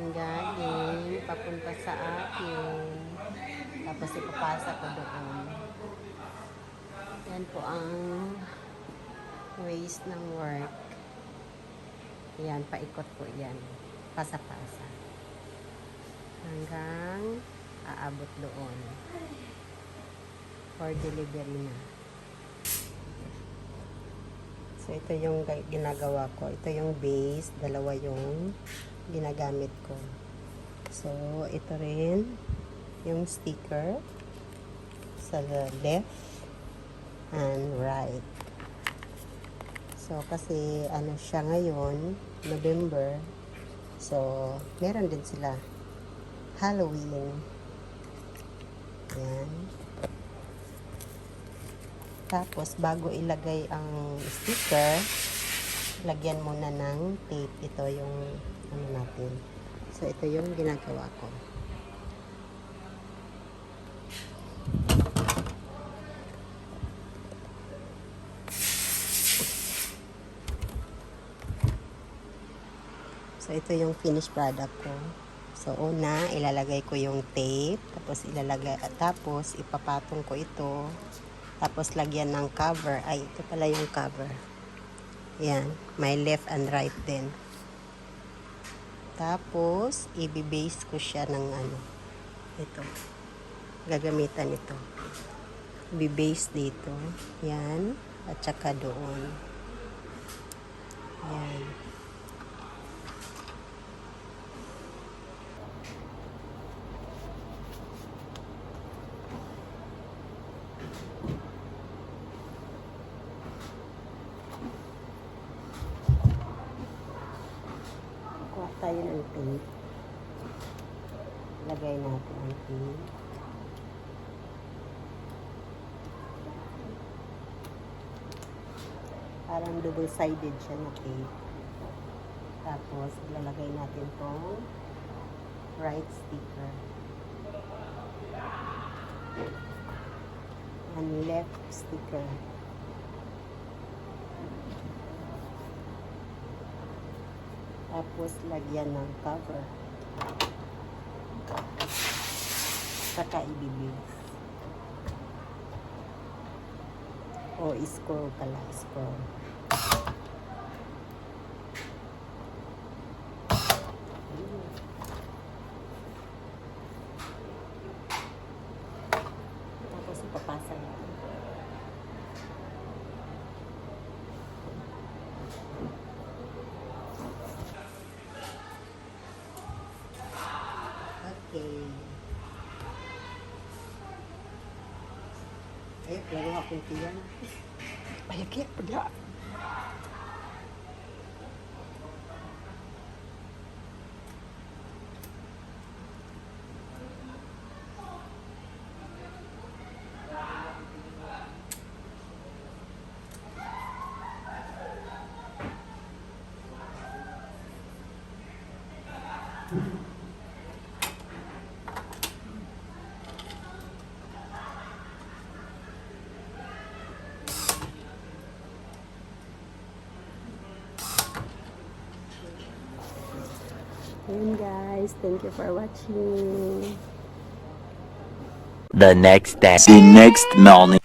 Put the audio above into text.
aking galing papunta sa akin. Tapos ipapasa ko doon. Yan po ang ways ng work. Yan, paikot po yan. Pasa-pasa. Hanggang aabot doon. For delivery na. So, ito yung ga- ginagawa ko. Ito yung base. Dalawa yung ginagamit ko. So, ito rin yung sticker sa left and right. So, kasi ano siya ngayon, November. So, meron din sila Halloween. Yan. Tapos, bago ilagay ang sticker, lagyan muna ng tape. Ito yung ano natin. So, ito yung ginagawa ko. So, ito yung finished product ko. So, una, ilalagay ko yung tape. Tapos, ilalagay, tapos, ipapatong ko ito. Tapos, lagyan ng cover. Ay, ito pala yung cover. Yan. May left and right din. Tapos, ibibase ko siya ng ano. Ito. Gagamitan ito. Ibibase dito. Yan. At saka doon. Yan. Tayo ng tape. Lagay natin ang tape. Parang double-sided siya na tape. Tapos, ilalagay natin tong right sticker. And left sticker. Tapos, lagyan ng cover. Saka ibibig. O, scroll pala, scroll. Tapos, ipapasa natin. Okay. Ay, laro akong tiyan. Bayagya, pagya. Ayun guys, thank you for watching. The next day. The next morning.